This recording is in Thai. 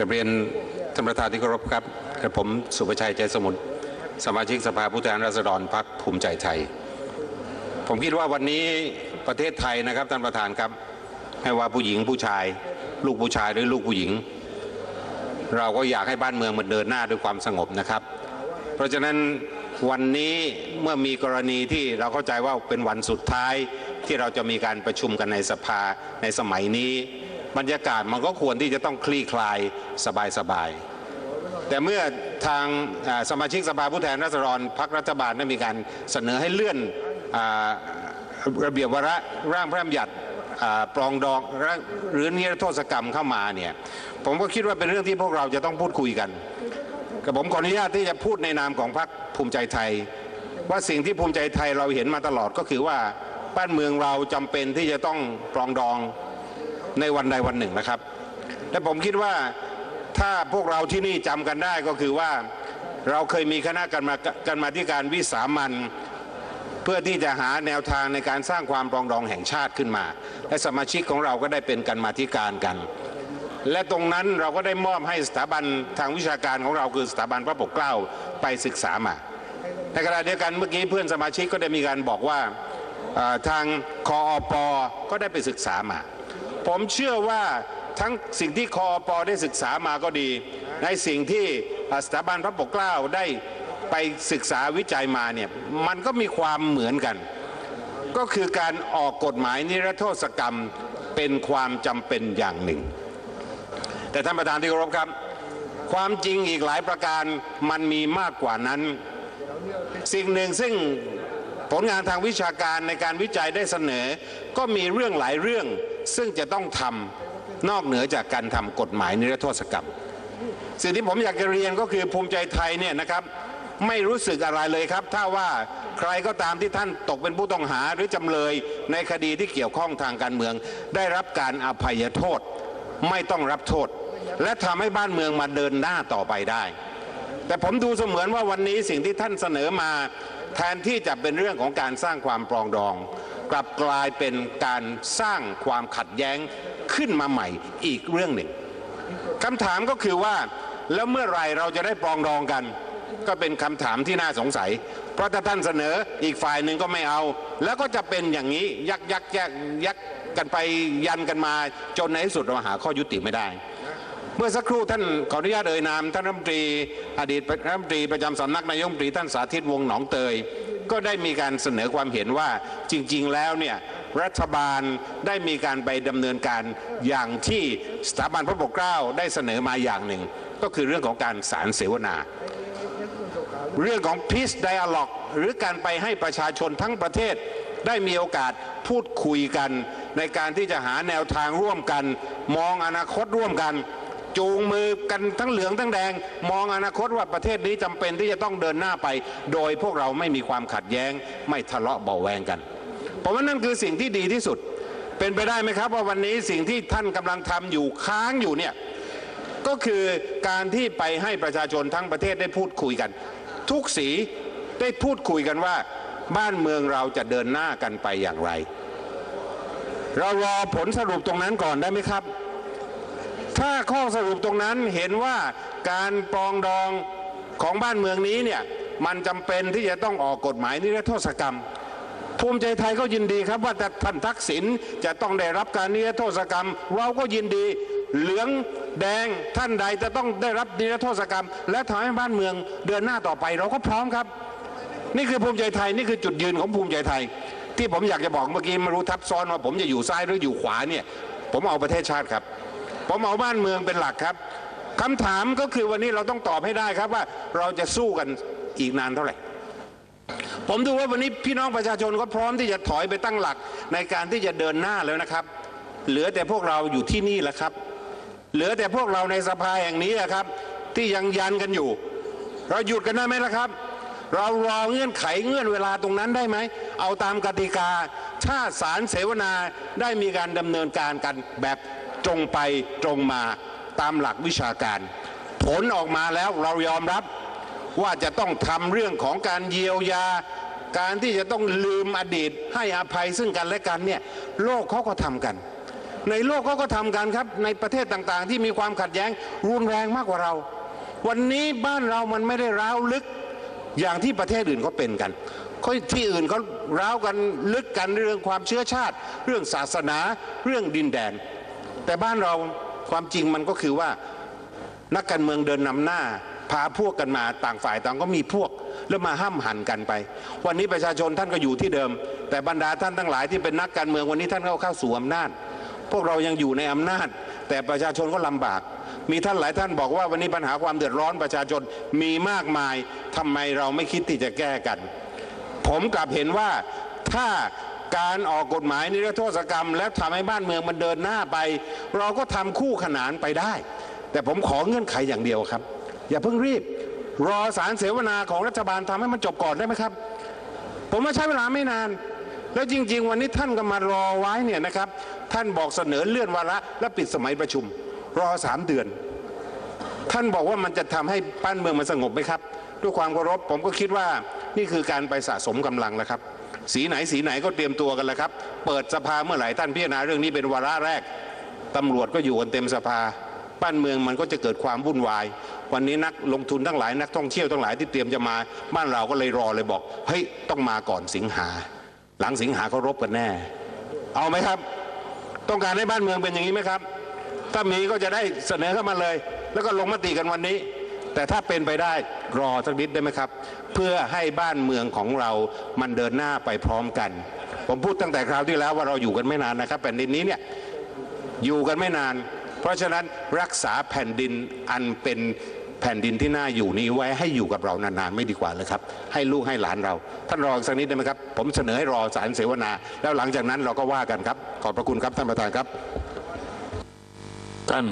กับเรียนท่านประธานที่เคารพครับกระผมสุประชัยใจสมุทรสมาชิกสภาผู้แทนราษฎรพรรคภูมิใจไทย ผมคิดว่าวันนี้ประเทศไทยนะครับท่านประธานครับไม่ว่าผู้หญิงผู้ชาย ลูกผู้ชายหรือลูกผู้หญิง เราก็อยากให้บ้านเมืองมันเดินหน้าด้วยความสงบนะครับ เพราะฉะนั้นวันนี้เมื่อมีกรณีที่เราเข้าใจว่าเป็นวันสุดท้ายที่เราจะมีการประชุมกันในสภาในสมัยนี้ บรรยากาศมันก็ควรที่จะต้องคลี่คลายสบายๆ แต่เมื่อทางสมาชิกสภาผู้แทนราษฎรพรรครัฐบาลได้มีการเสนอให้เลื่อนอระเบียบวาระร่างพระราชบัญญัติปรองดองหรือนิรโทษกรรมเข้ามาเนี่ยผมก็คิดว่าเป็นเรื่องที่พวกเราจะต้องพูดคุยกันกับผมขออนุญาตที่จะพูดในนามของพรรคภูมิใจไทย ว่าสิ่งที่ภูมิใจไทยเราเห็นมาตลอดก็คือว่าบ้านเมืองเราจำเป็นที่จะต้องปรองดอง ในวันใดวันหนึ่งนะครับ และผมคิดว่าถ้าพวกเราที่นี่จำกันได้ก็คือว่าเราเคยมีคณะกรรมการกรรมาธิการวิสามันเพื่อที่จะหาแนวทางในการสร้างความปรองดองแห่งชาติขึ้นมา และสมาชิกของเราก็ได้เป็นกรรมาธิการกัน และตรงนั้นเราก็ได้มอบให้สถาบันทางวิชาการของเราคือสถาบันพระปกเกล้าไปศึกษามาในขณะเดียวกันเมื่อกี้เพื่อนสมาชิกก็ได้มีการบอกว่าทางคออปก็ได้ไปศึกษามา ผมเชื่อว่าทั้งสิ่งที่คออปได้ศึกษามาก็ดี ในสิ่งที่เอ่อสถาบันพระปกเกล้าได้ไปศึกษาวิจัยมาเนี่ยมันก็มีความเหมือนกัน ก็คือการออกกฎหมายนิรโทษกรรมเป็นความจำเป็นอย่างหนึ่ง แต่ท่านประธานที่เคารพครับ ความจริงอีกหลายประการมันมีมากกว่านั้น สิ่งหนึ่งซึ่งผลงานทางวิชาการในการวิจัยได้เสนอ ก็มีเรื่องหลายเรื่อง ซึ่งจะต้องทำนอกเหนือจากการทำกฎหมายนิรโทษกรรม สิ่งที่ผมอยากจะเรียนก็คือภูมิใจไทยเนี่ยนะครับไม่รู้สึกอะไรเลยครับ ถ้าว่าใครก็ตามที่ท่านตกเป็นผู้ต้องหาหรือจำเลยในคดีที่เกี่ยวข้องทางการเมือง ได้รับการอภัยโทษ ไม่ต้องรับโทษ และทำให้บ้านเมืองมาเดินหน้าต่อไปได้ แต่ผมดูเสมือนว่าวันนี้สิ่งที่ท่านเสนอมา แทนที่จะเป็นเรื่องของการสร้างความปรองดอง กลับกลายเป็นการสร้างความขัดแย้งขึ้นมาใหม่อีกเรื่องหนึ่งคำถามก็คือว่าแล้วเมื่อไรเราจะได้ปรองดองกัน ก็เป็นคำถามที่น่าสงสัย เพราะถ้าท่านเสนออีกฝ่ายหนึ่งก็ไม่เอา แล้วก็จะเป็นอย่างนี้ยักยักแยกยักกันไปยันกันมา จนในที่สุดเราหาข้อยุติไม่ได้ เมื่อสักครู่ท่านขออนุญาตเอ่ยนามท่านรัฐมนตรีอดีตรัฐมนตรีประจำสำนักนายกรัฐมนตรีท่านสาธิตวงหนองเตย ก็ได้มีการเสนอความเห็นว่าจริง ๆ แล้วเนี่ยรัฐบาลได้มีการไปดำเนินการอย่างที่สถาบันพระปกเกล้าได้เสนอมาอย่างหนึ่ง ก็คือเรื่องของการสารเสวนา เรื่องของ peace dialogue หรือการไปให้ประชาชนทั้งประเทศได้มีโอกาสพูดคุยกัน ในการที่จะหาแนวทางร่วมกัน มองอนาคตร่วมกัน จูงมือกันทั้งเหลืองทั้งแดง มองอนาคตว่าประเทศนี้จำเป็นที่จะต้องเดินหน้าไป โดยพวกเราไม่มีความขัดแย้ง ไม่ทะเลาะเบาแวงกันผมว่านั่นคือสิ่งที่ดีที่สุด เป็นไปได้ไหมครับว่าวันนี้สิ่งที่ท่านกำลังทำอยู่ค้างอยู่เนี่ยก็คือการที่ไปให้ประชาชนทั้งประเทศได้พูดคุยกัน ทุกสีได้พูดคุยกันว่า บ้านเมืองเราจะเดินหน้ากันไปอย่างไร เรารอผลสรุปตรงนั้นก่อนได้ไหมครับ ถ้าข้อสรุปตรงนั้นเห็นว่าการปรองดองของบ้านเมืองนี้เนี่ยมันจำเป็นที่จะต้องออกกฎหมายนิรโทษกรรม ภูมิใจไทยก็ยินดีครับว่าแต่ท่านทักษิณจะต้องได้รับการนิรโทษกรรม เราก็ยินดีเหลืองแดงท่านใดจะต้องได้รับนิรโทษกรรม และทำให้บ้านเมืองเดินหน้าต่อไปเราก็พร้อมครับ นี่คือภูมิใจไทยนี่คือจุดยืนของภูมิใจไทย ที่ผมอยากจะบอกเมื่อกี้ม่รู้ทับซ้อนว่าผมจะอยู่ซ้ายหรืออยู่ขวาเนี่ยผมเอาประเทศชาติครับ ผมเอาบ้านเมืองเป็นหลักครับคำถามก็คือวันนี้เราต้องตอบให้ได้ครับว่าเราจะสู้กันอีกนานเท่าไหร่ผมดูว่าวันนี้พี่น้องประชาชนก็พร้อมที่จะถอยไปตั้งหลักในการที่จะเดินหน้าแล้วนะครับ เหลือแต่พวกเราอยู่ที่นี่แหละครับ เหลือแต่พวกเราในสภาแห่งนี้แหละครับ ที่ยังยันกันอยู่ เราหยุดกันได้ไหมล่ะครับ เรารอเงื่อนไขเงื่อนเวลาตรงนั้นได้ไหม เอาตามกติกา ถ้าสารเสวนาได้มีการดำเนินการกันแบบ ตรงไปตรงมาตามหลักวิชาการ ผลออกมาแล้วเรายอมรับว่าจะต้องทำเรื่องของการเยียวยา การที่จะต้องลืมอดีตให้อภัยซึ่งกันและกันเนี่ยโลกเขาก็ทำกัน ในโลกเขาก็ทำกันครับ ในประเทศต่างๆ ที่มีความขัดแย้งรุนแรงมากกว่าเรา วันนี้บ้านเรามันไม่ได้ร้าวลึกอย่างที่ประเทศอื่นเขาเป็นกันเขาที่อื่นเขาร้าวกันลึกกันเรื่องความเชื้อชาติ เรื่องศาสนาเรื่องดินแดน แต่บ้านเราความจริงมันก็คือว่านักการเมืองเดินนำหน้า พาพวกกันมาต่างฝ่ายต่างก็มีพวกแล้วมาห้ามหันกันไป วันนี้ประชาชนท่านก็อยู่ที่เดิม แต่บรรดาท่านทั้งหลายที่เป็นนักการเมืองวันนี้ท่านก็เข้าสู่อำนาจ พวกเรายังอยู่ในอำนาจ แต่ประชาชนก็ลำบาก มีท่านหลายท่านบอกว่าวันนี้ปัญหาความเดือดร้อนประชาชนมีมากมายทำไมเราไม่คิดที่จะแก้กัน ผมกลับเห็นว่าถ้า การออกกฎหมายนิรโทษกรรม แล้วทำให้บ้านเมืองมันเดินหน้าไป เราก็ทำคู่ขนานไปได้ แต่ผมขอเงื่อนไขอย่างเดียวครับ อย่าเพิ่งรีบ รอสารเสวนาของรัฐบาลทำให้มันจบก่อนได้ไหมครับ ผมว่าใช้เวลาไม่นาน แล้วจริง ๆ วันนี้ท่านก็มารอไว้เนี่ยนะครับ ท่านบอกเสนอเลื่อนวาระและปิดสมัยประชุม รอสามเดือน ท่านบอกว่ามันจะทำให้บ้านเมืองมันสงบไหมครับ ด้วยความเคารพผมก็คิดว่านี่คือการไปสะสมกำลังแล้วครับ สีไหนสีไหนก็เตรียมตัวกันแล้วครับ เปิดสภาเมื่อไหร่ท่านพิจารณาเรื่องนี้เป็นวาระแรกตำรวจก็อยู่กันเต็มสภาบ้านเมืองมันก็จะเกิดความวุ่นวาย วันนี้นักลงทุนทั้งหลายนักท่องเที่ยวทั้งหลายที่เตรียมจะมา บ้านเราก็เลยรอเลยบอกเฮ้ยต้องมาก่อนสิงหา หลังสิงหาเขารบกันแน่ เอาไหมครับ ต้องการให้บ้านเมืองเป็นอย่างนี้ไหมครับ ถ้ามีก็จะได้เสนอเข้ามาเลย แล้วก็ลงมติกันวันนี้ แต่ถ้าเป็นไปได้รอสักนิดได้ไหมครับ เพื่อให้บ้านเมืองของเรามันเดินหน้าไปพร้อมกัน ผมพูดตั้งแต่คราวที่แล้วว่าเราอยู่กันไม่นานนะครับแผ่นดินนี้เนี่ยอยู่กันไม่นาน เพราะฉะนั้นรักษาแผ่นดินอันเป็นแผ่นดินที่น่าอยู่นี้ไว้ให้อยู่กับเรานานๆไม่ดีกว่าเลยครับ ให้ลูกให้หลานเรา ท่านรอสักนิดได้ไหมครับ ผมเสนอให้รอสารเสวนา แล้วหลังจากนั้นเราก็ว่ากันครับ ขอบพระคุณครับท่านประธานครับ ท่าน